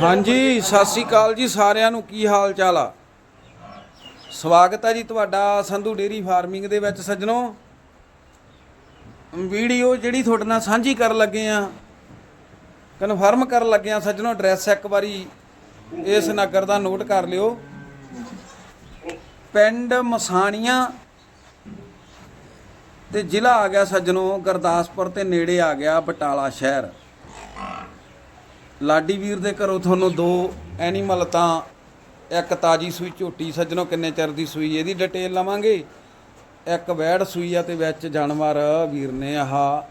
ਹਾਂਜੀ, ਸਤਿ ਸ੍ਰੀ ਅਕਾਲ ਜੀ ਸਾਰਿਆਂ ਨੂੰ। ਕੀ ਹਾਲ ਚਾਲ ਆ? ਸਵਾਗਤ ਹੈ ਜੀ ਤੁਹਾਡਾ ਸੰਧੂ ਡੇਰੀ ਫਾਰਮਿੰਗ ਦੇ ਵਿੱਚ ਸੱਜਣੋ। ਵੀਡੀਓ ਜਿਹੜੀ ਤੁਹਾਡੇ ਨਾਲ ਸਾਂਝੀ ਕਰਨ ਲੱਗੇ ਆ ਕਨਫਰਮ ਕਰਨ ਲੱਗੇ ਆ ਸੱਜਣੋ ਐਡਰੈਸ ਇੱਕ ਵਾਰੀ ਇਸ ਨਗਰ ਦਾ ਨੋਟ ਕਰ ਲਿਓ। ਪਿੰਡ ਮਸਾਣੀਆਂ ਤੇ ਜ਼ਿਲ੍ਹਾ ਆ ਗਿਆ ਸੱਜਣੋ, ਗੁਰਦਾਸਪੁਰ ਤੇ ਨੇੜੇ ਆ ਗਿਆ ਬਟਾਲਾ ਸ਼ਹਿਰ। ਲਾਡੀ ਵੀਰ ਦੇ ਘਰੋਂ ਤੁਹਾਨੂੰ ਦੋ ਐਨੀਮਲ ਤਾਂ ਇੱਕ ਤਾਜੀ ਸੂਈ ਝੋਟੀ ਸੱਜਣੋ ਕਿੰਨੇ ਚਿਰ ਦੀ ਸੂਈ ਇਹਦੀ ਡਿਟੇਲ ਲਵਾਂਗੇ। ਇੱਕ ਵੈੜ ਸੂਈ ਆ ਤੇ ਵਿੱਚ ਜਾਨਵਰ ਵੀਰ ਨੇ ਆਹ।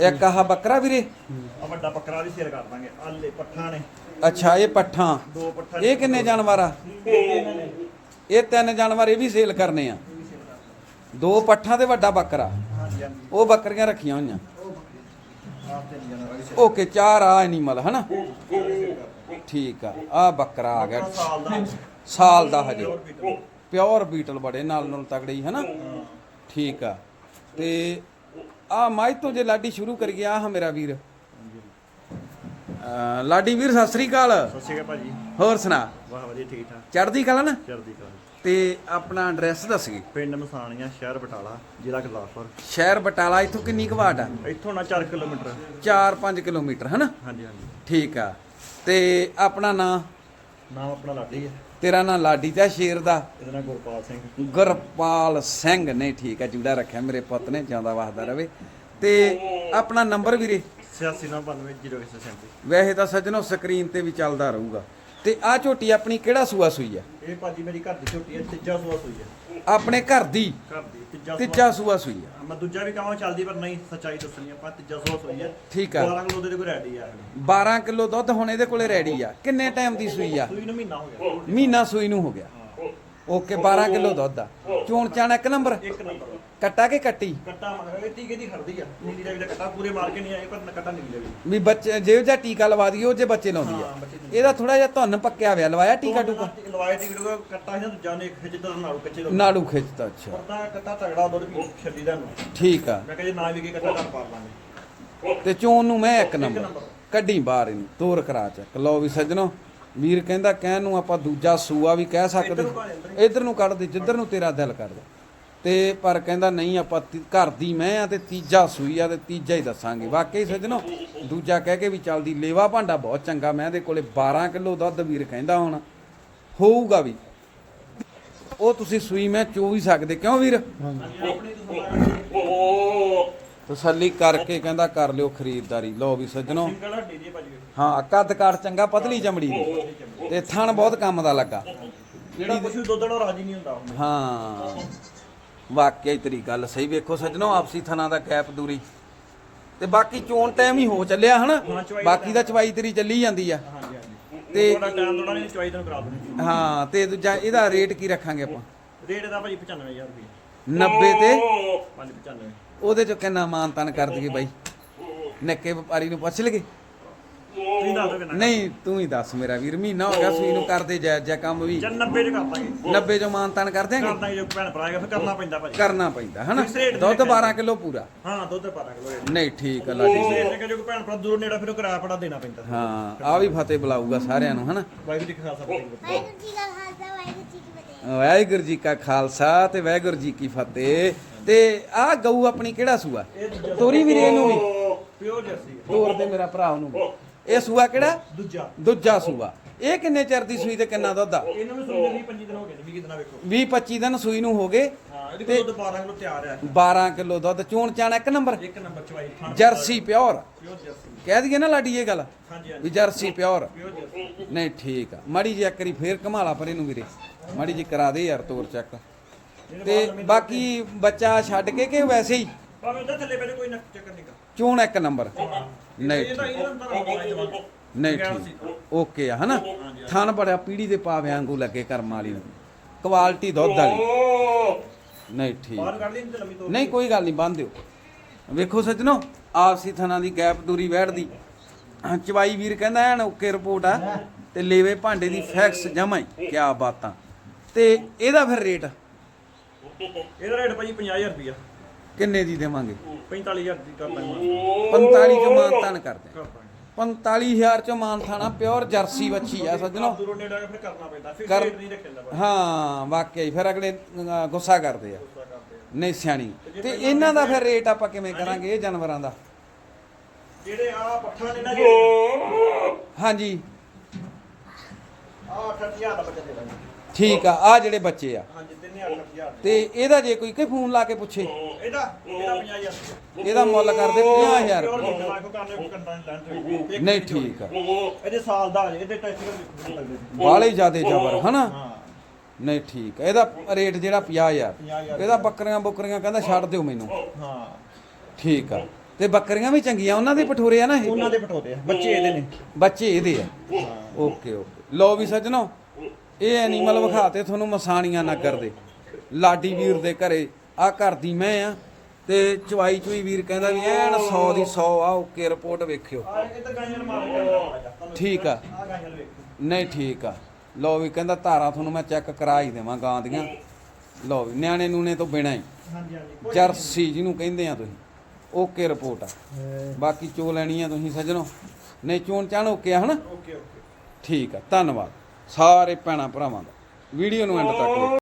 ਇੱਕ ਆਹ ਬੱਕਰਾ ਵੀਰੇ? ਆ ਵੱਡਾ ਬੱਕਰਾ ਵੀ ਸੇਲ ਕਰ ਦਾਂਗੇ। ਆਲੇ ਪੱਠਾਂ ਨੇ। ਅੱਛਾ ਇਹ ਪੱਠਾਂ। ਦੋ ਪੱਠਾਂ ਇਹ ਕਿੰਨੇ ਜਾਨਵਰ ਆ? ਇਹ ਤਿੰਨ ਜਾਨਵਰ ਇਹ ਵੀ ਸੇਲ ਕਰਨੇ ਆ। ਦੋ ਪੱਠਾਂ ਤੇ ਵੱਡਾ ਬੱਕਰਾ। ਉਹ ਬੱਕਰੀਆਂ ਰੱਖੀਆਂ ਹੋਈਆਂ। ਓਕੇ ਚਾਰ ਆ ਐਨੀਮਲ ਹਨਾ? ਠੀਕ ਆ ਆ ਬੱਕਰਾ ਆ ਗਿਆ। ਸਾਲ ਦਾ ਹਜੇ। ਪਿਓਰ ਬੀਟਲ ਬੜੇ ਨਾਲ ਨਾਲ ਤਗੜੇ ਹਨਾ? ਠੀਕ ਆ। ਤੇ ਆ ਮਾਈ ਤੋਂ ਜੇ ਲਾਡੀ ਸ਼ੁਰੂ ਕਰ ਗਿਆ ਆ ਮੇਰਾ ਵੀਰ। ਲਾਡੀ ਵੀਰ ਸਤਿ ਸ੍ਰੀ ਅਕਾਲ। ਸਤਿ ਸ਼੍ਰੀ ਅਕਾਲ ਭਾਜੀ। ਹੋਰ ਸੁਣਾ? ਵਾਹ ਵਧੀਆ ਠੀਕ ਠਾਕ। ਚੜ੍ਹਦੀ ਕਲਾ ਨਾ? ਚੜ੍ਹਦੀ ਕਲਾ। ਤੇ ਆਪਣਾ ਐਡਰੈਸ ਦੱਸੀ ਪਿੰਡ ਮਸਾਣੀਆਂ ਸ਼ਹਿਰ ਬਟਾਲਾ ਜ਼ਿਲ੍ਹਾ ਗੁਰਦਾਸਪੁਰ। ਸ਼ਹਿਰ ਬਟਾਲਾ ਇੱਥੋਂ ਕਿੰਨੀ ਕੁ ਵਾਟ ਆ? ਇੱਥੋਂ ਨਾ 4 ਕਿਲੋਮੀਟਰ। 4-5 ਕਿਲੋਮੀਟਰ ਹਨਾ? ਹਾਂਜੀ ਹਾਂਜੀ। ਠੀਕ ਆ। ਤੇ ਆਪਣਾ ਨਾਂ? ਨਾਮ ਆਪਣਾ ਲਾਡੀ ਹੈ ਤੇਰਾ ਨਾਂ ਲਾਡੀ ਤੇ ਸ਼ੇਰ ਦਾ? ਇਹਦਾ ਨਾਮ ਗੁਰਪਾਲ ਸਿੰਘ। ਗੁਰਪਾਲ ਸਿੰਘ। ਨੇ ਠੀਕ ਹੈ ਜੁੜਾ ਰੱਖਿਆ ਮੇਰੇ ਪੁੱਤ ਨੇ ਜਿਉਂਦਾ ਵਸਦਾ ਰਵੇ। ਤੇ ਆਪਣਾ ਨੰਬਰ ਵੀਰੇ? 86920137 ਵੈਸੇ ਤਾਂ ਸੱਜਣੋ ਸਕਰੀਨ ਤੇ ਵੀ ਚੱਲਦਾ ਰਹੂਗਾ। ਤੇ ਆ ਝੋਟੀ ਆਪਣੀ ਕਿਹੜਾ ਸੂਆ ਸੂਈ ਆ? ਇਹ ਭਾਜੀ ਮੇਰੀ ਘਰ ਦੀ ਛੋਟੀ ਹੈ ਤੀਜਾ ਸੂਆ ਸੂਈ ਹੈ ਆਪਣੇ ਘਰ ਦੀ? ਘਰ ਦੀ ਤੀਜਾ ਤੀਜਾ ਸੂਆ ਸੂਈ ਆ। ਮੈਂ ਦੂਜਾ ਵੀ ਕਹਾਂ ਚੱਲਦੀ ਪਰ ਨਹੀਂ ਸੱਚਾਈ ਦੱਸਣੀ ਆਪਾਂ ਤੀਜਾ ਸੂਆ ਸੂਈ ਹੈ ਠੀਕ ਆ। 12 ਕਿਲੋ ਦੇ ਕੋਈ ਰੈਡੀ ਆ 12 ਕਿਲੋ ਦੁੱਧ ਹੁਣ ਇਹਦੇ ਕੋਲੇ ਰੈਡੀ ਆ। ਕਿੰਨੇ ਟਾਈਮ ਦੀ ਸੂਈ ਆ? ਸੂਈ ਨੂੰ ਮਹੀਨਾ ਹੋ ਗਿਆ। ਮਹੀਨਾ ਸੂਈ ਨੂੰ ਹੋ ਗਿਆ। ਓਕੇ 12 ਕਿਲੋ ਦੁੱਧ ਆ। ਚੋਣ ਚਾਣ ਇੱਕ ਨੰਬਰ? ਇੱਕ ਨੰਬਰ। ਕੱਟਾ ਕੇ ਕੱਟੀ? ਕੱਟਾ ਮਾਰ ਇਹ ਟੀਕੇ ਦੀ ਖੜਦੀ ਆ। ਨੀਲੀ ਦਾ ਵੀ ਤਾਂ ਕੱਟਾ ਪੂਰੇ ਮਾਰ ਕੇ ਨਹੀਂ ਆਏ ਪਰ ਕੱਟਾ ਨਿਕਲੇ ਵੀ ਵੀ ਬੱਚੇ ਜੇ ਜਾਂ ਟੀਕਾ ਲਵਾ ਦਈਏ ਉਹ ਜੇ ਬੱਚੇ ਲਾਉਂਦੀ ਆ। ਇਹਦਾ ਥੋੜਾ ਜਿਹਾ ਧੁੰਨ ਪੱਕਿਆ ਹੋਇਆ ਲਵਾਇਆ ਟੀਕਾ ਟੂਕਾ? ਲਵਾਏ ਟੀਕੇ ਨੂੰ ਕੱਟਾ ਸੀ ਨਾ ਦੂਜਾ ਨੇ ਖਿੱਚਦਾ ਨਾਲ ਕੱਚੇ ਦਾ ਨਾੜੂ ਖਿੱਚਦਾ ਅੱਛਾ। ਪਰਦਾ ਕੱਟਾ ਤਗੜਾ ਦੁੱਧ ਵੀ ਛੱਡੀ ਦਾ ਨੂੰ ਠੀਕ ਆ। ਮੈਂ ਕਹਿੰਦੇ ਨਾ ਵੀ ਕੇ ਕੱਟਾ ਕਰ ਪਾ ਲਾਂਗੇ। ਤੇ ਚੋਣ ਨੂੰ ਮੈਂ ਇੱਕ ਨੰਬਰ। ਨੰਬਰ। ਕੱਢੀ ਬਾਹਰ ਇਹਨੂੰ ਤੋਰ ਕਰਾ ਚੱਕ। ਲਓ ਵੀ ਸੱਜਣੋ। ਵੀਰ ਕਹਿੰਦਾ ਕਹਿਣ ਨੂੰ ਆਪਾਂ ਦੂਜਾ ਸੂਆ ਵੀ ਕਹਿ ਸਕਦੇ ਇੱਧਰ ਨੂੰ ਦੇ, ਕੱਢ ਦੇ ਜਿੱਧਰ ਨੂੰ ਤੇਰਾ ਦਿਲ ਕਰਦਾ ਤੇ ਪਰ ਕਹਿੰਦਾ ਨਹੀਂ ਆਪਾਂ ਘਰ ਦੀ ਮੈਂ ਆ ਤੇ ਤੀਜਾ ਸੂਈ ਆ ਤੇ ਤੀਜਾ ਹੀ ਦੱਸਾਂਗੇ ਵਾਕਈ ਸੱਜਣੋ ਦੂਜਾ ਕਹਿ ਕੇ ਵੀ ਚੱਲਦੀ ਲੇਵਾ ਭਾਂਡਾ ਬਹੁਤ ਚੰਗਾ ਮੈਂ ਇਹਦੇ ਕੋਲੇ 12 ਕਿਲੋ ਦੁੱਧ ਵੀਰ ਕਹਿੰਦਾ ਹੁਣ ਹੋਊਗਾ ਵੀ ਉਹ ਤੁਸੀਂ ਸੂਈ ਮੈਂ ਚੋ ਵੀ ਸਕਦੇ ਕਿਉਂ ਵੀਰ ਆਪਣੀ ਤੋਂ ਤਸੱਲੀ ਕਰਕੇ ਕਹਿੰਦਾ ਕਰ ਲਿਓ ਖਰੀਦਦਾਰੀ। ਲਓ ਵੀ ਸੱਜਣੋ। ਸਿੰਗਲ ਹੱਡੀ ਦੀ ਭਾਜੀ ਹਾਂ ਕੱਦ ਕਾਠ ਚੰਗਾ ਪਤਲੀ ਚਮੜੀ ਦੀ। ਤੇ ਥਣ ਬਹੁਤ ਕੰਮ ਦਾ ਲੱਗਾ। ਜਿਹੜਾ ਕੁਛ ਵੀ ਦੁੱਧ ਨਾਲ ਰਾਜੀ ਨਹੀਂ ਹੁੰਦਾ ਉਹ ਹਾਂ। ਵਾਕਿਆ ਹੀ ਤੇਰੀ ਗੱਲ ਸਹੀ। ਵੇਖੋ ਸੱਜਣੋ ਆਪਸੀ ਥਣਾ ਦਾ ਗੈਪ ਦੂਰੀ। ਤੇ ਬਾਕੀ ਚੋਣ ਟਾਈਮ ਹੀ ਹੋ ਚੱਲਿਆ ਹਨਾ? ਹਾਂ, ਚਵਾਈ ਦਾ ਬਾਕੀ ਦਾ ਚਵਾਈ ਤੇਰੀ ਚੱਲੀ ਜਾਂਦੀ ਆ। ਹਾਂਜੀ ਹਾਂਜੀ। ਤੇ- ਥੋੜਾ ਟਾਈਮ ਥੋੜਾ ਨਹੀਂ ਚਵਾਈ ਤੈਨੂੰ ਕਰਾ ਦੂੰਗੀ। ਹਾਂ ਤੇ ਦੂਜਾ ਇਹਦਾ ਰੇਟ ਕੀ ਰੱਖਾਂਗੇ ਆਪਾਂ? ਰੇਟ ਦਾ ਭਾਜੀ 95000 ਰੁਪਏ 90 ਤੇ? 595 ਉਹਦੇ ਚੋਂ ਕਿੰਨਾ ਮਾਨਤਨ ਕਰ ਦਈਏ ਬਾਈ? ਨਿੱਕੇ ਵਪਾਰੀ ਨੂੰ ਪੁੱਛ ਲਗੇ ਤੁਸੀਂ ਦੱਸ ਦਿਓ ਕਿੰਨਾ ਨਹੀਂ ਤੂੰ ਹੀ ਦੱਸ ਮੇਰਾ ਵੀਰ ਮਹੀਨਾ ਹੋ ਗਿਆ ਸੂਈ ਨੂੰ ਕਰਦੇ ਜੈ ਜੈ ਕੰਮ ਵੀ। ਚੱਲ 90 ਚ ਕਰ ਦਾਂਗੇ। 90 ਚੋਂ ਮਾਨਤਨ ਕਰ ਦਿਆਂਗੇ? ਕਰਦਾ ਜੇ ਭੈਣ ਭਰਾ ਹੈਗਾ ਫਿਰ ਕਰਨਾ ਪੈਂਦਾ ਭਾਜੀ। ਕਰਨਾ ਪੈਂਦਾ ਹਨਾ? ਦੁੱਧ ਵਿੱਚ 12 ਕਿਲੋ ਪੂਰਾ। ਹਾਂ ਦੁੱਧ 12 ਕਿਲੋ ਰੇਟ। ਨਹੀਂ ਠੀਕ ਆ ਲਾਡੀ ਰੇਟ ਤੇ ਜੋ ਭੈਣ ਭਰਾ ਦੂਰ ਨੇੜਾ ਫਿਰ ਉਹ ਕਿਰਾਇਆ ਪੜਾ ਦੇਣਾ ਪੈਂਦਾ। ਹਾਂ ਆ ਵੀ ਫਤਿਹ ਬੁਲਾਊਗਾ ਸਾਰਿਆਂ ਨੂੰ ਹਨਾ? ਵਾਹਿਗੁਰੂ ਜੀ ਕਾ ਖਾਲਸਾ ਵਾਹਿਗੁਰੂ ਜੀ ਕਾ ਖਾਲਸਾ ਵਾਹਿਗੁਰੂ ਜੀ ਕੀ ਫਤਿਹ। ਵਾਹਿਗੁਰੂ ਜੀ ਕਾ ਖਾਲਸਾ ਤੇ ਵਾਹਿਗੁਰੂ ਜੀ ਕੀ ਫਤਿਹ। ਤੇ ਆ ਗਊ ਆਪਣੀ ਕਿਹੜਾ ਸੂਆ? ਤੋਰੀ ਵੀਰੇ ਇਹਨੂੰ ਵੀ? ਪਿਓਰ ਜਰਸੀ ਤੋਰ ਦੇ ਮੇਰਾ ਭਰਾ ਉਹਨੂੰ ਵੀ। ਇਹ ਸੂਆ ਕਿਹੜਾ? ਦੂਜਾ। ਦੂਜਾ ਸੂਆ। ਇਹ ਕਿੰਨੇ ਚਿਰ ਦੀ ਸੂਈ ਤੇ ਕਿੰਨਾ ਦੁੱਧ ਆ? ਇਹਨਾਂ ਨੂੰ ਸੂਈ 20 25 ਦਿਨ ਹੋ ਗਏ ਨੇ 20 ਦਿਨਾਂ ਵੇਖੋ। 20 25 ਦਿਨ ਸੂਈ ਨੂੰ ਹੋ ਗਏ। ਹਾਂ ਇਹਦੇ ਕੋਲ ਦੁੱਧ 12 ਕਿਲੋ ਤਿਆਰ ਹੈ 12 ਕਿਲੋ ਦੁੱਧ। ਚੋਣ ਚਾਣ ਇੱਕ ਨੰਬਰ? ਇੱਕ ਨੰਬਰ ਚਵਾਈ ਥਾਂ ਜਰਸੀ ਪਿਓਰ। ਕਹਿ ਦਈਏ ਨਾ ਲਾਡੀ ਇਹ ਗੱਲ। ਹਾਂਜੀ ਵੀ ਜਰਸੀ ਪਿਓਰ। ਨਹੀਂ ਠੀਕ ਆ। ਮਾੜੀ ਜੀ ਇੱਕ ਵਾਰੀ ਫੇਰ ਘਮਾਲਾ ਪਰ ਇਹਨੂੰ ਵੀਰੇ। ਮਾੜੀ ਜੀ ਕਰਾ ਦੇ ਯਾਰ ਤੋਰ ਚੱਕ। ਤੇ ਬਾਕੀ ਬੱਚਾ ਛੱਡ ਕੇ ਕਿ ਵੈਸੇ ਹੀ? ਭਾਵੇਂ ਉਹਦਾ ਥੱਲੇ ਬੈਠੇ ਕੋਈ ਨਾ ਚੱਕਰ ਨਹੀਂ ਚੋਣ ਇੱਕ ਨੰਬਰ। ਨਹੀਂ ਠੀਕ। ਇਹਦਾ ਅੰਦਰ ਆਉਂਦਾ ਜਵਾਨ ਨਹੀਂ ਠੀਕ। ਓਕੇ ਆ ਹਨਾ? ਥਣ ਬੜਾ ਪੀੜੀ ਦੇ ਪਾਵੇ ਵਾਂਗੂ ਲੱਗੇ ਕਰਮ ਵਾਲੀ ਨੂੰ। ਕੁਆਲਿਟੀ ਦੁੱਧ ਵਾਲੀ। ਨਹੀਂ ਠੀਕ। ਬਾਹਰ ਕੱਢ ਲਈ ਨਹੀਂ ਤੇ ਲੰਮੀ ਤੋਰ ਨਹੀਂ ਕੋਈ ਗੱਲ ਨਹੀਂ ਬੰਦ ਦਿਓ। ਵੇਖੋ ਸੱਜਣੋ ਆਪਸੀ ਥਣਾ ਦੀ ਗੈਪ ਦੂਰੀ ਬੈਠਦੀ। ਚਵਾਈ ਵੀਰ ਕਹਿੰਦਾ ਐਨ ਓਕੇ ਰਿਪੋਰਟ ਆ ਤੇ ਲੇਵੇ ਭਾਂਡੇ ਦੀ ਫੈਕਸ ਜਮਾਂ ਹੀ। ਕਿਆ ਬਾਤਾਂ। ਤੇ ਇਹਦਾ ਫਿਰ ਰੇਟ? ਇਹਦਾ ਰੇਟ ਭਾਜੀ 50000 ਰੁਪਿਆ ਕਿੰਨੇ ਦੀ ਦੇਵਾਂਗੇ? 45000 ਦੀ ਕਰ ਦਾਂਗੇ 45 ਚ ਮਾਨਤਾਨ ਕਰਦੇ ਕਰ ਦਾਂਗੇ 45000 ਚ ਮਾਨਥਾਣਾ ਪਿਓਰ ਜਰਸੀ ਵੱਛੀ ਆ ਸੱਜਣੋ। ਦੂਰੋਂ ਨੇੜੇ ਫਿਰ ਕਰਨਾ ਪੈਂਦਾ ਫਿਰ ਕਰ- ਰੇਟ ਨਹੀਂ ਰੱਖਿਆ ਜਾਂਦਾ ਹਾਂ ਫਿਰ ਅਗਲੇ ਗੁੱਸਾ ਕਰਦੇ ਆ। ਗੁੱਸਾ ਕਰਦੇ ਆ। ਨਹੀਂ ਸਿਆਣੀ। ਤੇ ਇਹਨਾਂ ਦਾ ਫਿਰ ਰੇਟ ਆਪਾਂ ਕਿਵੇਂ ਕਰਾਂਗੇ ਇਹ ਜਾਨਵਰਾਂ ਦਾ? ਜਿਹੜੇ ਆ ਪੱਠਾ ਨੇ ਨਾ ਜਿਹੜੇ ਹਾਂਜੀ। ਆ 8000 ਦਾ ਬੱਚਾ ਦੇ ਦਾਂਗੇ। ਠੀਕ ਆ ਆ ਜਿਹੜੇ ਬੱਚੇ ਆ। ਹਾਂਜੀ ਤਿੰਨੇ 8000 ਤੇ ਇਹਦਾ ਜੇ ਕੋਈ ਕਿ ਫੋਨ ਲਾ ਕੇ ਪੁੱਛੇ। ਇਹਦਾ ਇਹਦਾ 50000 ਇਹਦਾ ਮੁੱਲ ਕਰਦੇ 50000 ਪਿਓਰ ਰੁਪਏ ਮੁੰਡਾ ਕੋ ਕਰਨੇ ਕੋ ਕੰਟਾਂ ਲੈਂਥ ਨਹੀਂ ਠੀਕ ਆ। ਇਹਦੇ ਸਾਲ ਦਾ ਇਹਦੇ ਟੈਸਟ ਬਾਲੇ ਜਿਆਦੇ ਜ਼ਬਰ ਹਨਾ? ਨਹੀਂ ਠੀਕ ਆ। ਇਹਦਾ ਰੇਟ ਜਿਹੜਾ 50000 50000 ਇਹਦਾ ਬੱਕਰੀਆਂ ਬੁੱਕਰੀਆਂ ਕਹਿੰਦਾ ਛੱਡ ਦਿਓ ਮੈਨੂੰ। ਹਾਂ। ਠੀਕ ਆ। ਤੇ ਬੱਕਰੀਆਂ ਵੀ ਚੰਗੀਆਂ ਉਹਨਾਂ ਦੇ ਪਠੋਰੇ ਆ ਨਾ ਇਹ? ਉਹਨਾਂ ਦੇ ਪਟੋਦੇ ਆ। ਬੱਚੇ ਇਹਦੇ ਨੇ। ਬੱਚੇ ਇਹਦੇ ਆ। Okay okay. ਲੋ ਵੀ ਸੱਜਣੋ ਇਹ ਐਨੀਮਲ ਵਿਖਾਤੇ ਤੁਹਾਨੂੰ ਮਸਾਣੀਆਂ ਨਗਰ ਦੇ। ਲਾਡੀ ਵੀਰ ਦੇ ਘਰੇ ਆ ਘਰ ਦੀ ਮੈਂ ਆ ਤੇ ਚਵਾਈ ਚੁਈ ਵੀਰ ਕਹਿੰਦਾ ਵੀ ਐਨ 100 ਦੀ 100 ਆ ਓਕੇ ਰਿਪੋਰਟ ਵੇਖਿਓ। ਠੀਕ ਆ। ਨਹੀਂ ਠੀਕ ਆ। ਲੋ ਵੀ ਕਹਿੰਦਾ ਧਾਰਾਂ ਤੁਹਾਨੂੰ ਮੈਂ ਚੈੱਕ ਕਰਾ ਹੀ ਦੇਵਾਂ ਗਾਂ ਦੀਆਂ। ਲੋ ਵੀ ਨਿਆਣੇ ਨੂਨੇ ਤੋਂ ਬਿਨਾਂ ਹੀ। ਜਰਸੀ ਜਿਹਨੂੰ ਕਹਿੰਦੇ ਆ ਤੁਸੀਂ। ਓਕੇ ਰਿਪੋਰਟ ਆ। ਬਾਕੀ ਚੋ ਲੈਣੀ ਆ ਤੁਸੀਂ ਸੱਜਣੋ। ਨਹੀਂ ਚੋਣ ਚਾਣ ਓਕੇ ਆ ਹਨਾ? Okay okay. ਠੀਕ ਆ ਧੰਨਵਾਦ। ਸਾਰੇ ਭੈਣਾਂ ਭਰਾਵਾਂ ਦਾ। ਵੀਡੀਓ ਨੂੰ ਐਂਡ ਤੱਕ ਵੇਖੋ।